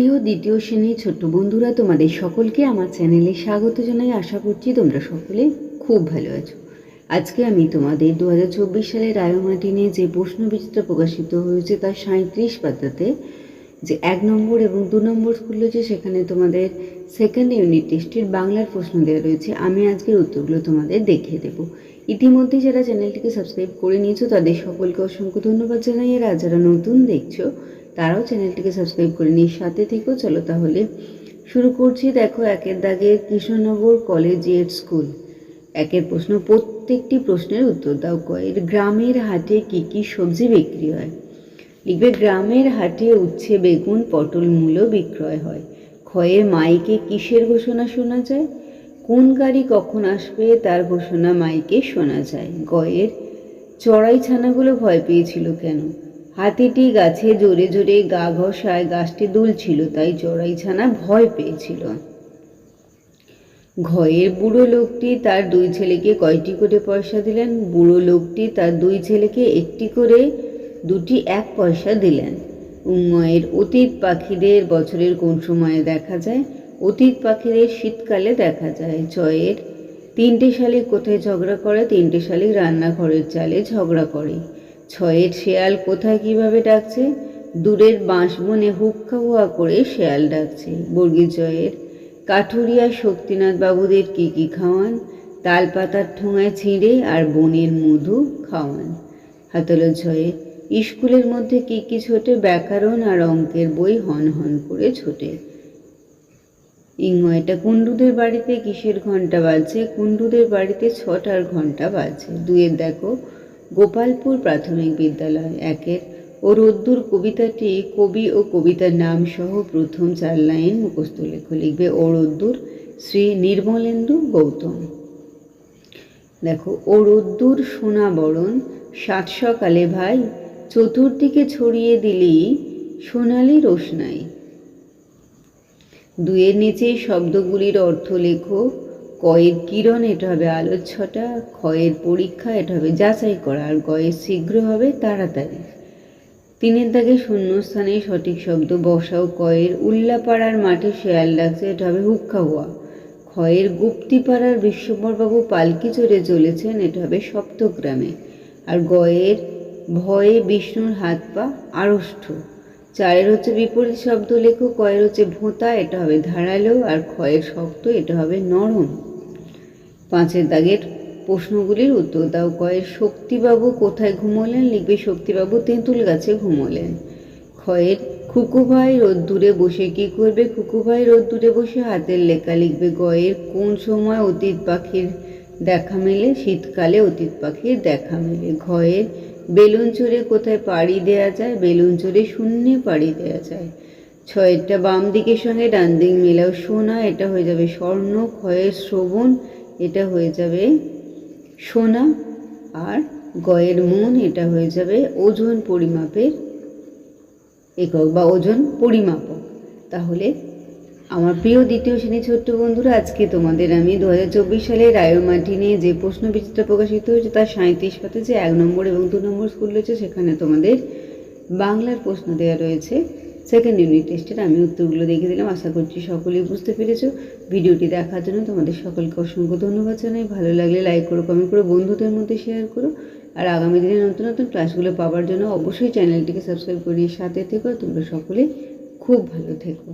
প্রিয় দ্বিতীয় শ্রেণির ছোট্ট বন্ধুরা, তোমাদের সকলকে আমার চ্যানেলে স্বাগত জানাই। আশা করছি তোমরা সকলে খুব ভালো আছো। আজকে আমি তোমাদের দু হাজার চব্বিশ সালের রায়োমার্টিনে যে প্রশ্ন বিচিত্র প্রকাশিত হয়েছে, তার সাঁত্রিশ পাতাতে যে এক নম্বর এবং দু নম্বর রয়েছে, সেখানে তোমাদের সেকেন্ড ইউনিট টেস্টের বাংলার প্রশ্ন দেওয়া রয়েছে। আমি আজকের উত্তরগুলো তোমাদের দেখিয়ে দেবো। ইতিমধ্যে যারা চ্যানেলটিকে সাবস্ক্রাইব করে নিয়েছো, তাদের সকলকে অসংখ্য ধন্যবাদ জানাই। আর যারা নতুন দেখছ তারাও চ্যানেলটিকে সাবস্ক্রাইব করে নিয়ে সাথে থেকেও চলো তাহলে। শুরু করছি দেখো একের দাগের কৃষ্ণনগর কলেজিয়েট স্কুল। একের প্রশ্ন, প্রত্যেকটি প্রশ্নের উত্তর দাও কয়ের গ্রামের হাটে কি কি সবজি বিক্রি হয়? লিখবে, গ্রামের হাটে উচ্ছে, বেগুন, পটল, মূলো বিক্রয় হয়। ক্ষয়ের মাইকে কিসের ঘোষণা শোনা যায়? কোন গাড়ি কখন আসবে তার ঘোষণা মাইকে শোনা যায়? গয়ের চড়াই ছানাগুলো ভয় পেয়েছিল কেন? হাতিটি গাছে জোরে জোরে গা ঘষায় গাছটি দুলছিল, তাই চড়াই ছানা ভয় পেয়েছিল। ঘয়ের বুড়ো লোকটি তার দুই ছেলেকে কয়টি করে পয়সা দিলেন? বুড়ো লোকটি তার দুই ছেলেকে একটি করে দুটি এক পয়সা দিলেন। উন্ময়ের অতীত পাখিদের বছরের কোন সময়ে দেখা যায়? অতীত পাখিদের শীতকালে দেখা যায়। জয়ের তিনটে শালিক কোথায় ঝগড়া করে, তিনটে শালিক রান্নাঘরের চালে ঝগড়া করে। ছয়ের শেয়াল কোথায় কীভাবে ডাকছে? দূরের বাঁশবনে হুক্কা হুয়া করে শেয়াল ডাকছে। বর্গীর জয়ের কাঠুরিয়া শক্তিনাথ বাবুদের কি কি খাওয়ান? তাল পাতার ঠোঙায় ছিঁড়ে আর বনের মধু খাওয়ান। হাতল ছয়ে স্কুলের মধ্যে কি কি ছোটে ব্যাকরণ আর অঙ্কের বই হন হন করে ছোটে। ইংয়টা কুণ্ডুদের বাড়িতে কিসের ঘণ্টা বাজছে? কুণ্ডুদের বাড়িতে ছটার ঘণ্টা বাজছে। দুয়ের দেখো গোপালপুর প্রাথমিক বিদ্যালয় একের ও রোদ্দুর কবিতাটি কবি ও কবিতার নাম সহ প্রথম চার লাইন মুখস্থ লেখো। লিখবে ও রোদ্দুর, শ্রী নির্মলেন্দু গৌতম। দেখো, ও রোদ্দুর সোনা বরণ, সাত সকালে ভাই, চতুর্দিকে ছড়িয়ে দিলি সোনালি রোশনাই। দুয়ের নিচে শব্দগুলির অর্থ লেখো কয়ের কিরণ এটা হবে আলোর ছটা, ক্ষয়ের পরীক্ষা এটা হবে যাচাই করা, আর গয়ের শীঘ্র হবে তাড়াতাড়ি। তিনের দাগে শূন্যস্থানে সঠিক শব্দ বসাও কয়ের উল্লাপাড়ার মাঠে শেয়াল ডাকছে, এটা হবে হুক্কা হওয়া ক্ষয়ের গুপ্তিপাড়ার বিশ্বম্বরবাবু পালকি চড়ে চলেছেন, এটা হবে সপ্তগ্রামে। আর গয়ের ভয়ে বিষ্ণুর হাত পা আড়ষ্ঠ। চারের হচ্ছে বিপরীত শব্দ, লেখো কয়ের হচ্ছে ভোঁতা, এটা হবে ধারালো, আর ক্ষয়ের শক্ত এটা হবে নরম। পাঁচের দাগের প্রশ্নগুলির উত্তর দাও। কয়ের শক্তিবাবু কোথায় ঘুমোলেন? লিখবে, শক্তিবাবু তেঁতুল গাছে ঘুমোলেন। ক্ষয়ের, খুকুভাই রোদ্দুরে বসে কি করবে? খুকুভাই রোদ্দুরে বসে হাতের লেখা লিখবে। গয়ের, কোন সময় অতীত পাখির দেখা মেলে? শীতকালে অতীত পাখির দেখা মেলে। ঘয়ের, বেলুন চড়ে কোথায় পাড়ি দেওয়া যায়? বেলুন চড়ে শূন্যে পাড়ি দেওয়া যায়। ছয়েরটা বাম দিকের সঙ্গে ডান দিক মেলাও। সোনা, এটা হয়ে যাবে স্বর্ণ। ক্ষয়ের, শ্রবণ এটা হয়ে যাবে সোনা আর গয়ের মন এটা হয়ে যাবে ওজন পরিমাপের একক বা ওজন পরিমাপক। তাহলে আমার প্রিয় দ্বিতীয় শ্রেণি ছোট্ট বন্ধুরা, আজকে তোমাদের আমি দু হাজার চব্বিশ সালে রায়ো মার্টিনে যে প্রশ্ন বিচিত্র প্রকাশিত হয়েছে তার সাঁত্রিশ পাতে যে এক নম্বর এবং দু নম্বর স্কুল রয়েছে, সেখানে তোমাদের বাংলার প্রশ্ন দেওয়া রয়েছে। সেকেন্ড ইউনিট টেস্টের আমি উত্তরগুলো দেখে দিলাম। আশা করছি সকলেই বুঝতে পেরেছ। ভিডিওটি দেখার জন্য তোমাদের সকলকে অসংখ্য ধন্যবাদ জানাই। ভালো লাগলে লাইক করো কমেন্ট করো, বন্ধুদের মধ্যে শেয়ার করো। আর আগামী দিনে নতুন নতুন ক্লাসগুলো পাওয়ার জন্য অবশ্যই চ্যানেলটিকে সাবস্ক্রাইব করিয়ে সাথে থেকো। তোমরা সকলেই খুব ভালো থেকো।